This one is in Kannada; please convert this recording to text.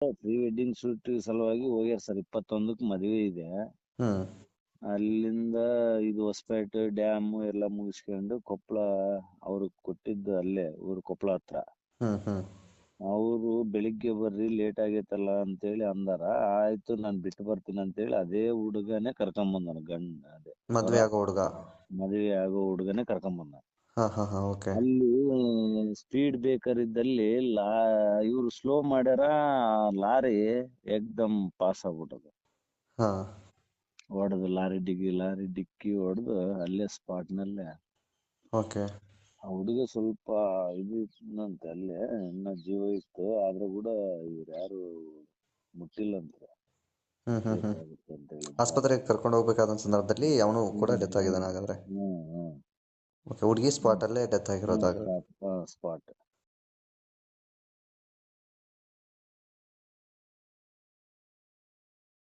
ಪ್ರೀ ವೆಡ್ಡಿಂಗ್ ಶೂಟ್ ಸಲುವಾಗಿ ಹೋಗ್ಯಾರ ಸರ್. ಇಪ್ಪತ್ತೊಂದಕ್ಕೆ ಮದುವೆ ಇದೆ. ಹ್ಮ್ ಅಲ್ಲಿಂದ ಇದು ಹೊಸಪೇಟೆ ಡ್ಯಾಮ್ ಎಲ್ಲ ಮುಗಿಸ್ಕೊಂಡು ಕೊಪ್ಪಳ ಅವ್ರಿಗೆ ಕೊಟ್ಟಿದ್ದು ಅಲ್ಲೇ ಊರು ಕೊಪ್ಪಳ ಹತ್ರ. ಹ್ಮ್ ಹ್ಮ್ ಅವರು ಬೆಳಿಗ್ಗೆ ಬರ್ರಿ ಲೇಟ್ ಆಗೈತಲ್ಲ ಅಂತೇಳಿ ಅಂದಾರ. ಆಯ್ತು ನಾನ್ ಬಿಟ್ಟು ಬರ್ತೀನಿ ಅಂತೇಳಿ ಅದೇ ಹುಡುಗನೇ ಕರ್ಕೊಂಡ್ ಬಂದನ ಗಂಡ ಅದೇ. ಮದ್ವೆ ಆಗೋ ಹುಡುಗ? ಮದುವೆ ಆಗೋ ಹುಡುಗನೇ ಕರ್ಕೊಂಡ್ ಬಂದ ಹಾ ಹಾ ಹಾ ಓಕೆ. ಅಲ್ಲಿ ಸ್ಪೀಡ್ ಬ್ರೇಕರ್ ಇದ್ದಲ್ಲಿ ಲಾ ಇವ್ರು ಸ್ಲೋ ಮಾಡ್ಯಾರ ಲಾರಿ ಏಕ್ದಮ್ ಪಾಸ್ ಆಗ್ಬಿಟ್ಟದು. ಹಾ. ಹೊಡೆದು ಲಾರಿ ಡಿಕ್ಕಿ ಲಾರಿ ಡಿಕ್ಕಿ ಹೊಡೆದು ಅಲ್ಲೇ ಸ್ಪಾಟ್ನಲ್ಲಿ. ಓಕೆ. ಆ ಹುಡುಗ ಸ್ವಲ್ಪ ಇದು ಇತ್ತಂತೆ ಅಲ್ಲೇ ಇನ್ನ ಜೀವ ಇತ್ತು ಆದ್ರೆ ಕೂಡ ಇವ್ರು ಯಾರು ಮುಟ್ಟಿಲ್ಲಂತೆ. ಹ್ಮ್ ಹ್ಮ್ ಹ್ಮ್. ಆಗುತ್ತೆ ಅಂತ ಹೇಳಿ ಆಸ್ಪತ್ರೆಗೆ ಕರ್ಕೊಂಡು ಹೋಗ್ಬೇಕಾದ ಸಂದರ್ಭದಲ್ಲಿ ಅವನು ಕೂಡ ಡೆತ್ ಆಗಿದ್ದಾನೆ ಹಾಗಾದ್ರೆ. ಹ್ಮ್ ಹ್ಮ್. ಓಕೆ ಹುಡುಗಿ ಸ್ಪಾಟ್ ಅಲ್ಲೇ ಡೆತ್ ಆಗಿರೋದಾಗ ಸ್ಪಾಟ್